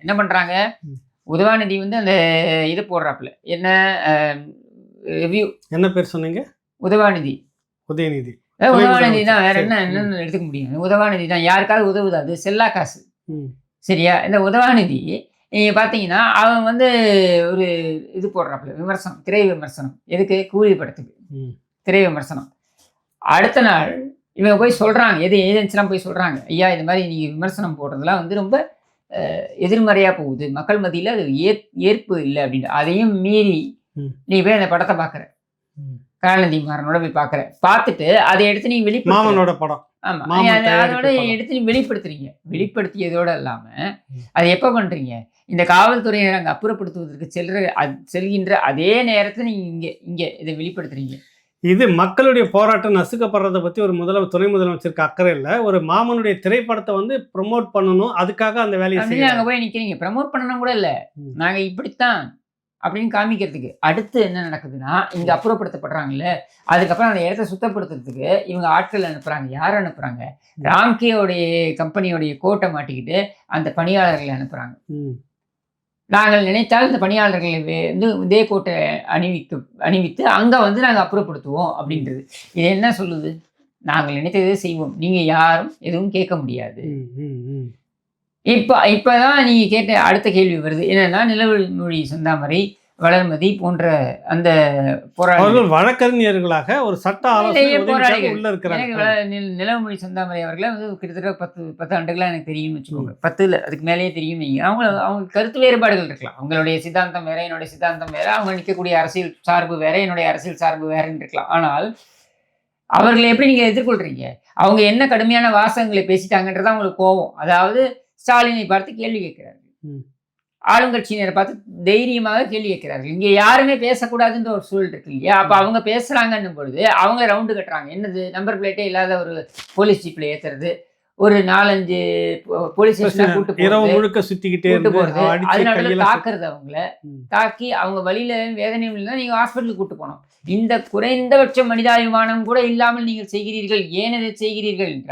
என்ன பண்றாங்க? ம். உதவாநிதி வந்து அந்த இது போடுறாப்புல. என்ன ரிவ்யூ என்ன பேர் சொன்னீங்க? உதவாநிதி. உதயநிதி. உதவாநிதி தான் வேற. என்ன. என்னன்னு எடுத்துக்க முடியும். உதவாநிதி தான். யாருக்காவது உதவுது? அது செல்லா காசு. சரியா? இந்த உதவாநிதி நீங்க பாத்தீங்கன்னா அவன் வந்து ஒரு இது போடுறாப்புல. விமர்சனம் திரை விமர்சனம். எதுக்கு? கூலி படத்துக்கு ம். திரை விமர்சனம். அடுத்த நாள் இவங்க போய் சொல்றாங்க. எது ஏஜென்சிலாம் போய் சொல்றாங்க. ஐயா இந்த மாதிரி நீங்க விமர்சனம் போடுறதுலாம் வந்து ரொம்ப எதிர்மறையா போகுது. மக்கள் மத்தியில அது ஏற் ஏற்பு இல்லை அப்படின்னு அதையும் மீறி. நீ போய் அந்த படத்தை பார்க்குற. கருணாநிதி மாறனோட போய் பார்க்குற பார்த்துட்டு அதை எடுத்து நீ வெளிப்படுத்த படம். ஆமா. மாமன் நீ அதை- தயாரிப்பு அதோட. எடுத்து நீ வெளிப்படுத்துறீங்க. வெளிப்படுத்தியதோட இல்லாம. அதை எப்ப பண்றீங்க? இந்த காவல்துறையினர் அங்க அப்புறப்படுத்துவதற்கு செல்ற செல்கின்ற அதே நேரத்துல நீங்க இங்க இங்க இதை வெளிப்படுத்துறீங்க. இது மக்களுடைய போராட்டம் நசுக்கப்படுறதை பத்தி ஒரு முதல துணை முதலமைச்சருக்கு அக்கறை இல்லை. ஒரு மாமனுடைய திரைப்படத்தை வந்து ப்ரொமோட் பண்ணணும். அதுக்காக அந்த வேலையை அங்க போய் நிக்கிறீங்க. ப்ரமோட் பண்ணணும் கூட இல்ல. ம். நாங்க இப்படித்தான் அப்படின்னு காமிக்கிறதுக்கு. அடுத்து என்ன நடக்குதுன்னா இங்க அப்புறப்படுத்தப்படுறாங்கல்ல. அதுக்கப்புறம் அந்த இடத்த சுத்தப்படுத்துறதுக்கு இவங்க ஆட்கள் அனுப்புறாங்க. யார் அனுப்புறாங்க? ராம்கேயோடைய கம்பெனியோடைய கோட்டை மாட்டிக்கிட்டு அந்த பணியாளர்களை அனுப்புறாங்க. ம். நாங்கள் நினைத்தால் இந்த பணியாளர்களை வந்து இதே கோட்டை அணிவிக்க அணிவித்து அங்கே வந்து நாங்கள் அப்புறப்படுத்துவோம் அப்படின்றது. இது என்ன சொல்லுது? நாங்கள் நினைத்ததே செய்வோம். நீங்கள் யாரும் எதுவும் கேட்க முடியாது. இப்போ இப்போ தான் நீங்கள் கேட்ட அடுத்த கேள்வி வருது. என்னன்னா நிலவொழி செந்தாமரை வளர்மதி போன்ற அந்த போராளி அவர்கள் வழக்கறிஞர்களாக ஒரு சட்ட ஆலோசனை போராளிகள். நிலவுமொழி செந்தாமரை அவர்களை வந்து கிட்டத்தட்ட பத்து பத்து ஆண்டுகளாக எனக்கு தெரியும்னு வச்சுக்கோங்க. பத்து இல்லை அதுக்கு மேலேயே தெரியும் வைங்க அவங்க அவங்க கருத்து வேறுபாடுகள் இருக்கலாம். அவங்களுடைய சித்தாந்தம் வேற என்னுடைய சித்தாந்தம் வேற அவங்க நிற்கக்கூடிய அரசியல் சார்பு வேற என்னுடைய அரசியல் சார்பு வேறன்னு இருக்கலாம். ஆனால் அவர்களை எப்படி நீங்க எதிர்கொள்றீங்க? அவங்க என்ன கடுமையான வாசகங்களை பேசிட்டாங்கன்றது அவங்களுக்கு கோவம். அதாவது ஸ்டாலினை பார்த்து கேள்வி கேட்கிறார்கள். ஆளுங்கட்சியினரை பார்த்து தைரியமாக கேள்வி கேட்கிறார்கள். இங்க யாருமே பேசக்கூடாதுன்ற ஒரு சூழல் இருக்கு இல்லையா? அப்ப அவங்க பேசுறாங்கன்னும் பொழுது அவங்க ரவுண்டு கட்டுறாங்க. என்னது? நம்பர் பிளேட்டே இல்லாத ஒரு போலீஸ் ஜீப்ல ஏத்துறது. ஒரு நாலஞ்சு போலீஸ் ஸ்டேஷன் கூட்டு இரவு முழுக்க சுத்திக்கிட்டே போறது. அதனால தாக்குறது அவங்கள. தாக்கி அவங்க வழியில வேதனையும் இல்லை நீங்க ஹாஸ்பிட்டலுக்கு கூட்டு போனோம் இந்த குறைந்தபட்ச மனிதாபிமானம் கூட இல்லாமல் நீங்கள் செய்கிறீர்கள். ஏன் இதை செய்கிறீர்கள் என்றால்